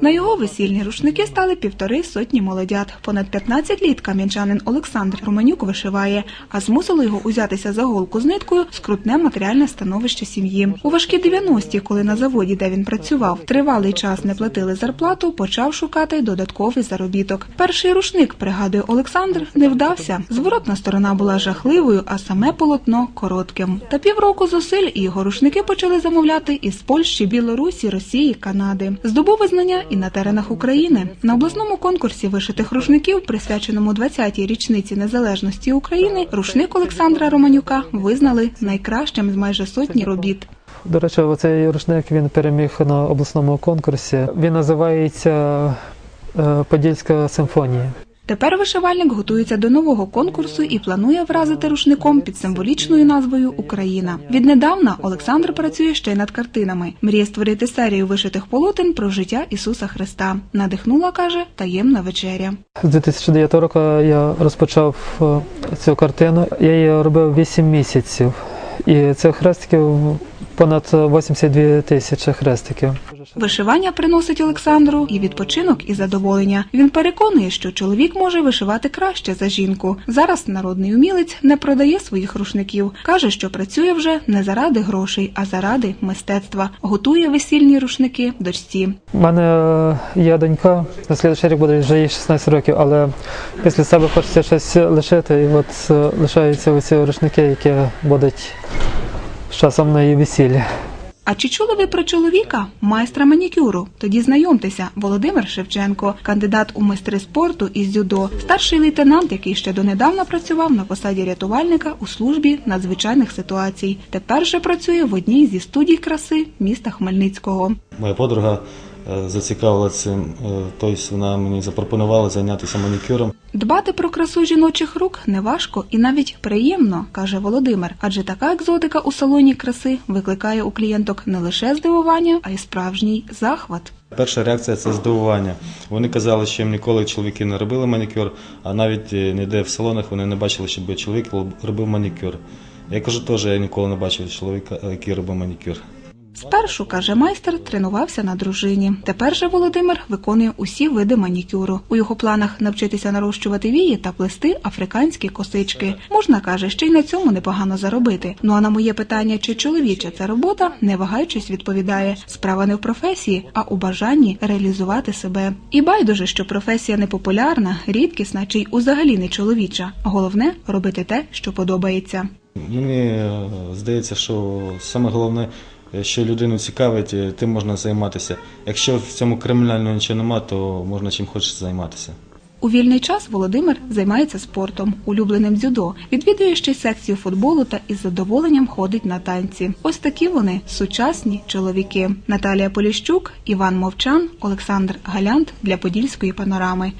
На його весільні рушники стали півтори сотні молодят. Понад 15 літ кам'янчанин Олександр Романюк вишиває, а змусило його узятися за голку з ниткою скрутне матеріальне становище сім'ї. У важкі 90-ті, коли на заводі, де він працював, тривалий час не платили зарплату, почав шукати додатковий заробіток. Перший рушник, пригадує Олександр, не вдався. Зворотна сторона була жахливою, а саме полотно коротким. Та півроку зусиль і його рушники почали замовляти із Польщі, Білорусі, Росії, Канади. Здобув визнання і на теренах України. На обласному конкурсі вишитих рушників, присвяченому 20-й річниці незалежності України, рушник Олександра Романюка визнали найкращим з майже сотні робіт. До речі, оцей рушник він переміг на обласному конкурсі. Він називається е, Подільська симфонія. Тепер вишивальник готується до нового конкурсу і планує вразити рушником під символічною назвою Україна. Віднедавна Олександр працює ще й над картинами. Мріє створити серію вишитих полотен про життя Ісуса Христа. Надихнула, каже, таємна вечеря. З 2009 року я розпочав е, цю картину. Я її робив 8 місяців. І цих хрестиків понад 82 тисячі хрестиків. Вишивання приносить Олександру і відпочинок, і задоволення. Він переконує, що чоловік може вишивати краще за жінку. Зараз народний умілець не продає своїх рушників. каже, що працює вже не заради грошей, а заради мистецтва. Готує весільні рушники дочці. У мене е, є донька, на слідчий рік буде вже їй 16 років, але після себе хочеться щось лишити. І от е, лишаються оці рушники, які будуть з часом на її весіллі. А чи чули ви про чоловіка, майстра манікюру? Тоді знайомтеся, Володимир Шевченко, кандидат у майстри спорту із дзюдо, старший лейтенант, який ще донедавна працював на посаді рятувальника у службі надзвичайних ситуацій. Тепер же працює в одній зі студій краси міста Хмельницького. Моя подруга зацікавила цим, е, тобто вона мені запропонувала зайнятися манікюром. Дбати про красу жіночих рук неважко і навіть приємно, каже Володимир, адже така екзотика у салоні краси викликає у клієнток не лише здивування, а й справжній захват. Перша реакція це здивування. Вони казали, що їм ніколи чоловіки не робили манікюр, а навіть е, ніде в салонах вони не бачили, щоб чоловік робив манікюр. Я кажу, теж я ніколи не бачив чоловіка, е, який робив манікюр. Спершу, каже майстер, тренувався на дружині. Тепер же Володимир виконує усі види манікюру. У його планах навчитися нарощувати вії та плести африканські косички. Можна, каже, ще й на цьому непогано заробити. Ну а на моє питання, чи чоловіча це робота, не вагаючись, відповідає: справа не в професії, а у бажанні реалізувати себе. І байдуже, що професія непопулярна, рідкісна чи й взагалі не чоловіча. Головне робити те, що подобається. Мені е, здається, що саме головне, що людину цікавить, е, тим можна займатися. Якщо в цьому кримінального нічого нема, то можна чим хочеш займатися. У вільний час Володимир займається спортом, улюбленим дзюдо, відвідує ще й секцію футболу та із задоволенням ходить на танці. Ось такі вони сучасні чоловіки. Наталія Поліщук, Іван Мовчан, Олександр Галянт для Подільської панорами.